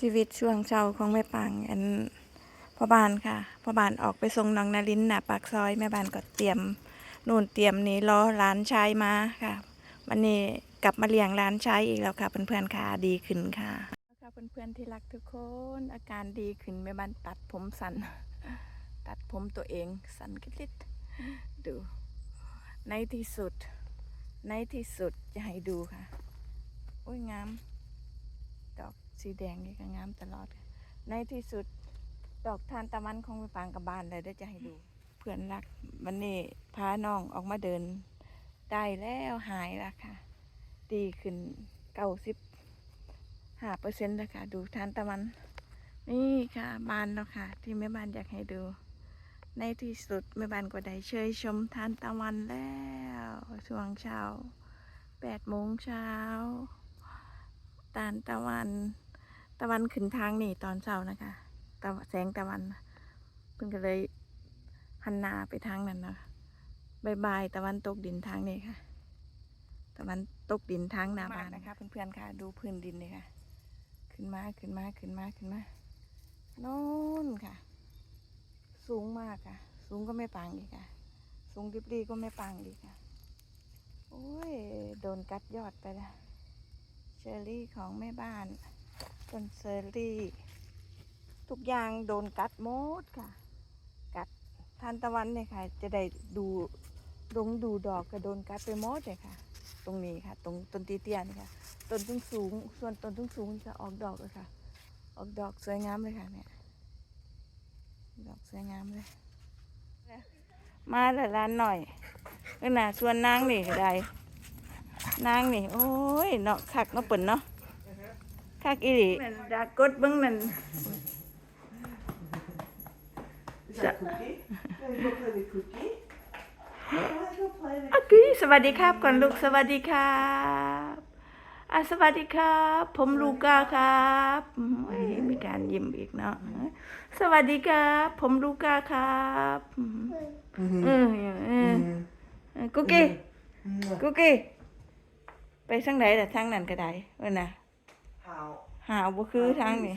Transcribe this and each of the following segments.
ชีวิตช่วงเช้าของแม่ปังอันพ่อบ้านค่ะพ่อบ้านออกไปส่งน้องนารินหน่ะปากซอยแม่บ้านก็เตรียมนู่นเตรียมนี่รอหลานชายมาค่ะวันนี้กลับมาเลี้ยงหลานชายอีกแล้วค่ะเพื่อนๆค่ะดีขึ้นค่ะค่ะเพื่อนๆที่รักทุกคนอาการดีขึ้นแม่บ้านตัดผมสั้นตัดผมตัวเองสั้นกิลิดดู ในที่สุด ในที่สุดจะให้ดูค่ะโอ้ยงามดอก สีแดงนี่ก็งามตลอดค่ะในที่สุดดอกทานตะวันของไปปางกับบานเลยเดี๋ยวจะให้ดู เพื่อนรักวันนี้พาน้องออกมาเดิน ได้แล้วหายแล้วค่ะ ดีขึ้นเก้าสิบห้าเปอร์เซ็นต์แล้วค่ะ ดูทานตะวัน นี่ค่ะบานแล้วค่ะ ที่แม่บ้านอยากให้ดู ในที่สุดแม่บ้านก็ได้เชยชมทานตะวันแล้วช่วงเช้าแปดโมงเช้าตานตะวัน ตะวันขึ้นทางนี่ตอนเช้านะคะตะแสงตะวันเพิ่งก็เลยหันหน้าไปทางนั้นนะคะบายบายตะวันตกดินทางนี้ค่ะ ตะวันตกดินทางหนาบ้านนะคะเพื่อนๆค่ะ ดูพื้นดินเลยค่ะ ขึ้นมาขึ้นมาขึ้นมาขึ้นมาโน่นค่ะ สูงมากค่ะ สูงก็ไม่ปังอีกค่ะ สูงริบรีก็ไม่ปังอีกค่ะโอ้ย โดนกัดยอดไปล้วเชอรี่ของแม่บ้าน ต้นเชอรี่ ทุกอย่างโดนกัดหมดค่ะ กัดทานตะวันเนี่ยค่ะ จะได้ดูดงดูดอกก็โดนกัดไปหมดเลยค่ะ ตรงนี้ค่ะ ตรงต้นตีเตียนค่ะต้นสูงสูงส่วนต้นสูงสูงๆนี่ก็ออกดอกเลยค่ะ ออกดอกสวยงามเลยค่ะเนี่ยดอกสวยงามเลย มาแต่ร้านหน่อยก็น่ะส่วนนางนี่ก็ได้นางนี่ โอ้ยเนาะคักเนาะเปิ่นเนาะ คักอีหลีนั่นดากดเบิ่งนั่น Is that cookie? Yeah, you go play with cookie. Yeah, go play with อะกี้สวัสดีครับก่อนลูกสวัสดีครับอะสวัสดีครับ ผมลูก้าครับอืมเอ้ยมีการยิ้มอีกเนาะสวัสดีครับ ผมลูก้าครับอืมเออเออเออเออกุ๊กกี้ กุ๊กกี้ ไปทางไหนล่ะทางนั้นก็ได้เออน่ะ How? หาบ่คือทางนี้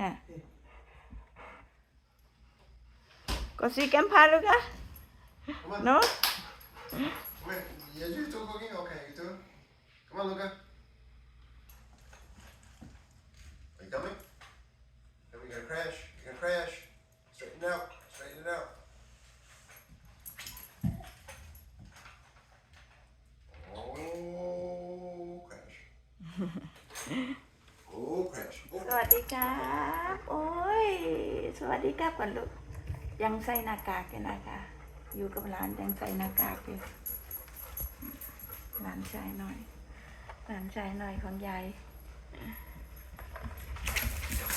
ฮะก็สิแกมพาลูกอะ Come on. เนาะ Wait, yeah, you still cooking? Okay, you too. Come on, Luca. Are you coming? Then we gonna crash. You're gonna crash. Straighten it out. Straighten it out. Oh, crash. oh, crash. สวัสดี ครับ โอ้ย สวัสดีครับก่อนลูกยังใส่หน้ากากอยู่นะคะ อยู่กับหลานยังใส่หน้ากากอยู่หลานชายหน่อย หลานชายหน่อยของยาย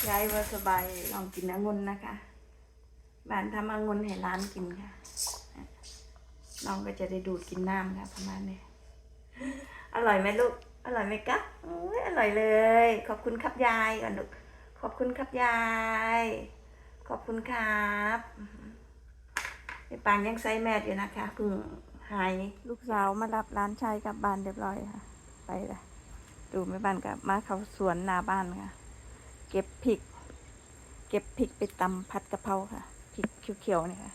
ยายว่าสบายลองกินองุ่นนะคะบ้านทำองุ่นให้หลานกินค่ะน้องก็จะได้ดูดกินน้ำค่ะประมาณนี้อร่อยไหมลูก อร่อยไหมกะโอ้ยอร่อยเลย ขอบคุณครับยายก่อนลูก ขอบคุณครับยาย ขอบคุณครับไอ้ปางยังใส่แมสอยู่นะคะเพิ่งหายลูกสาวมารับร้านชายกลับบ้านเรียบร้อยค่ะ ไปละดูแม่บ้านกับมาเขาสวนหน้าบ้านค่ะ เก็บพริก เก็บพริกไปตำผัดกะเพราค่ะพริกเขียวๆเนี่ยค่ะ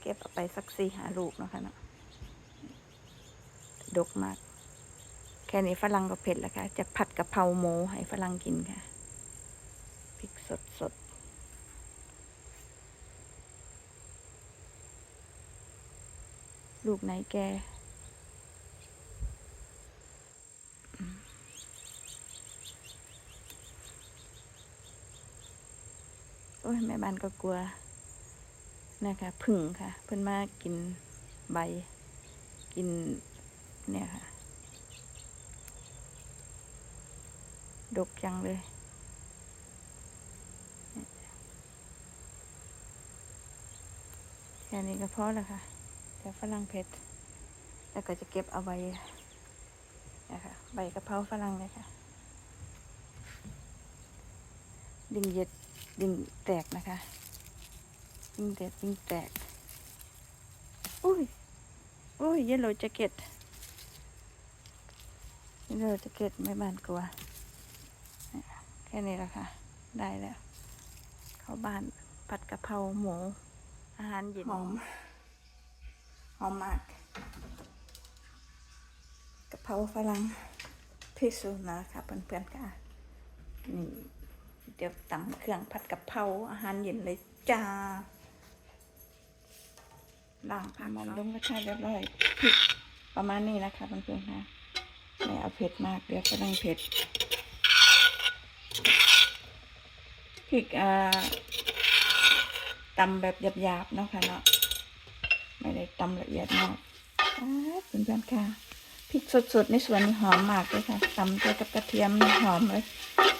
เก็บเอาไปสักสี่หาลูกนะคะเนาะดกมาก แค่นี้ฝรั่งก็เผ็ดแล้วค่ะ จะผัดกะเพราหมูให้ฝรั่งกินค่ะ สดสดลูกไหนแก โอ้ย แม่บ้านก็กลัว นะคะผึ่งค่ะ เพิ่อนมากินใบ กิน เนี่ยค่ะ ดกจังเลย แค่นี้ก็พอแล้วค่ะแต่ฝรั่งเผ็ด แล้วก็จะเก็บเอาใบนะคะใบกะเพราฝรั่งเลยค่ะ ดิ่งเย็ดดิ่งแตกนะคะดิ่งแตกดิ่งแตก อุ้ย อุ้ยเยลโล่แจ็คเก็ตเยลโล่แจ็คเก็ตไม่บานกลัว แค่ค่นี้แหละค่ะ ได้แล้ว เข้าบ้านผัดกะเพราหมู อาหารเย็นหอมหอมมากกะเพราฝรั่งที่สุดนะคะเพื่อนๆค่ะนี่เดี๋ยวตำเครื่องผัดกะเพราอาหารเย็นเลยจ้าล้างผักมันลงกระชายเรียบร้อยพริกประมาณนี้นะคะเพื่อนๆค่ะไม่เอาเผ็ดมากเดี๋ยวกำลังเผ็ดพริกอ่า ตำแบบหยาบๆเนาะค่ะเนาะไม่ได้ตำละเอียดมากอ้าวเพื่อนๆค่ะพริกสดๆในสวนนี่หอมมากเลยค่ะตำไปกับกระเทียมหอมเลย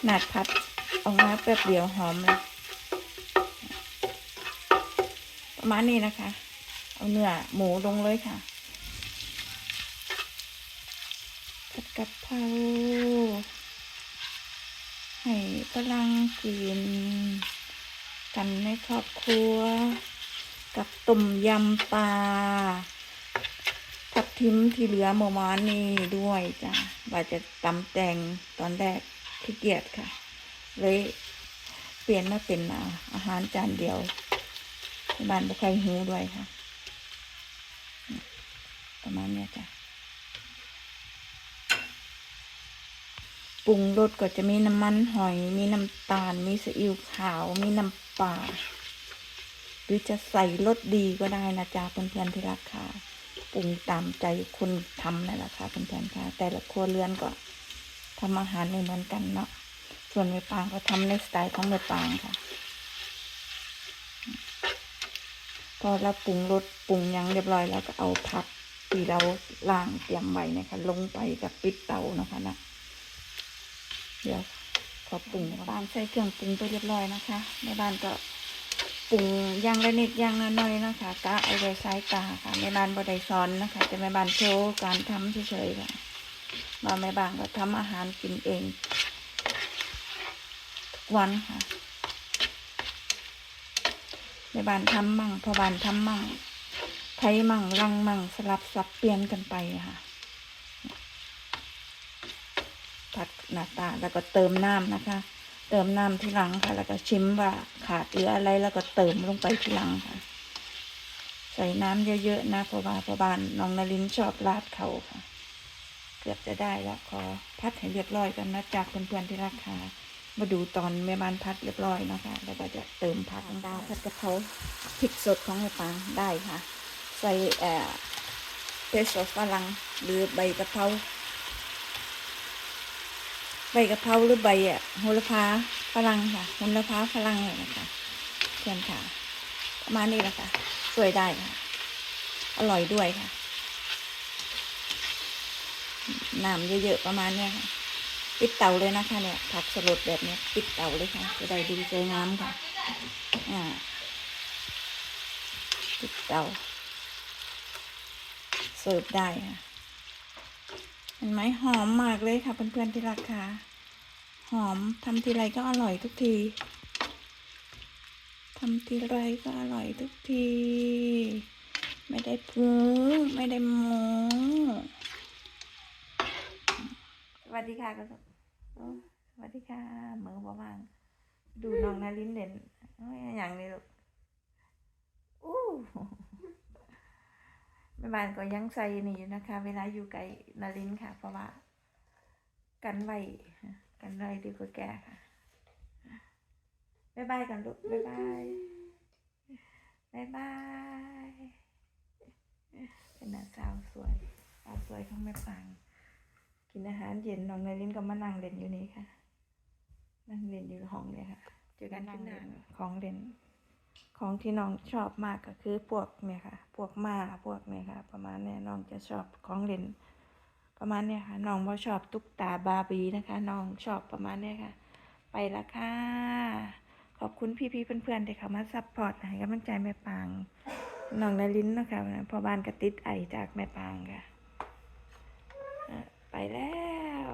หนาดผัดออกมาแป๊บเดียวหอมเลยประมาณนี้นะคะ เอาเนื้อหมูลงเลยค่ะผัดกะเพราให้ฝรั่งกิน กันในครอบครัว กับต้มยำปลาทับทิมที่เหลือเมื่อวานนี้ด้วยจ้ะว่าจะตำแตงตอนแรกขี้เกียจค่ะ เลยเปลี่ยนมาเป็นอาหารจานเดียวที่บ้านบุคคลหิวด้วยค่ะ ประมาณนี้จ้ะปรุงรสก็จะมีน้ำมันหอย มีน้ำตาล มีซีอิ๊วขาว มีน้ำ ปลาหรือจะใส่รสดีก็ได้นะจ๊ะเพื่อนๆที่รักค่ะปรุงตามใจคนทำนั่นแหละค่ะเพื่อนๆค่ะ แต่ละครัวเรือนก็ทำอาหารไม่เหมือนกันเนาะส่วนแม่ปางก็ทำในสไตล์ของแม่ปางค่ะ พอเราปรุงรสปรุงยังเรียบร้อยแล้วก็เอาผักที่เราล้างเตรียมไว้นะคะลงไปกับปิดเตานะคะนะเดี๋ยว ขอปรุงปางใส่เครื่องปรุงไปเรียบร้อยนะคะในบ้านก็ปรุงย่างละนิดย่างละหน้อยนะคะกะเอาไว้สายตาค่ะแม่บ้านบ่ได้สอนนะคะแต่แม่บ้านโชว์การทำเฉยๆค่ะมาแม่บ้านก็ทำอาหารกินเองทุกวันค่ะแม่บ้านทำมั่งพ่อบ้านทำมั่งไทยมั่งรังมั่งสลับสับเปลี่ยนกันไปค่ะ ผัดหน้าตาแล้วก็เติมน้ำนะคะ เติมน้ำที่หลังค่ะ แล้วก็ชิมว่าขาดเหลืออะไรแล้วก็เติมลงไปที่หลังค่ะ ใส่น้ำเยอะๆนะเพราะว่าพบ้านน้องนารินชอบราดเขาค่ะ เกือบจะได้แล้วขอพัดให้เรียบร้อยกันนะจากเพื่อนๆที่รักค่ะมาดูตอนแม่บ้านพัดเรียบร้อยนะคะ แล้วก็จะเติมผักดาวผัดกะเพราพริกสดของแม่ปางได้ค่ะ ใส่เอ่อเพสโซฝรั่งหรือใบกะเพรา ใบกะเพราหรือใบอะโหระพาฝรั่งค่ะโหระพาฝรั่งเลยนะคะเพื่อนค่ะ ประมาณนี้แหละค่ะสวยได้ค่ะ อร่อยด้วยค่ะน้ำเยอะๆประมาณเนี้ยค่ะ ปิดเตาเลยนะคะเนี่ยผักสลดแบบเนี้ย ปิดเตาเลยค่ะ จะได้ดูสวยงามค่ะ อ่าปิดเตาเสิร์ฟได้ค่ะ เห็นไหมหอมมากเลยค่ะเพื่อนๆที่รักค่ะหอมทำทีไรก็อร่อยทุกทีทำทีไรก็อร่อยทุกที ไม่ได้พูไม่ได้โมสวัสดีค่ะก็สวัสดีค่ะ เหมือนว่าว่าง ดูน้องนารินเด่นอ้ยอย่างนี้ลูกอู้แม่บ้านก็ยังใส่นี่อยู่นะคะ เวลาอยู่ไกลนารินค่ะ เพราะว่า กันไว้กันไว้ดีกว่าแกค่ะบ๊ายบายกันลูกบ๊ายบายบ๊ายบายเป็นน้าสาวสวยสาวสวยของแม่ปัง กินอาหารเย็นน้องนารินก็มานั่งเล่นอยู่นี่ค่ะ นั่งเล่นอยู่ห้องเนี่ยค่ะ เจอกันนั่งเล่นของเล่น ของที่น้องชอบมากก็คือพวกเนี่ยค่ะ พวกมาพวกเนี่ยค่ะ ประมาณเนี้ยน้องจะชอบของเล่น ประมาณเนี้ยค่ะน้องบ่ชอบตุ๊กตาบาร์บี้นะคะน้องชอบประมาณเนี้ยค่ะ ไปละค่ะขอบคุณพี่ๆเพื่อนๆที่เขามาซัพพอร์ตให้กำลังใจแม่ปางน้องนารินนะคะพอบ้านกระติดไอจากแม่ปางค่ะ ไปแล้ว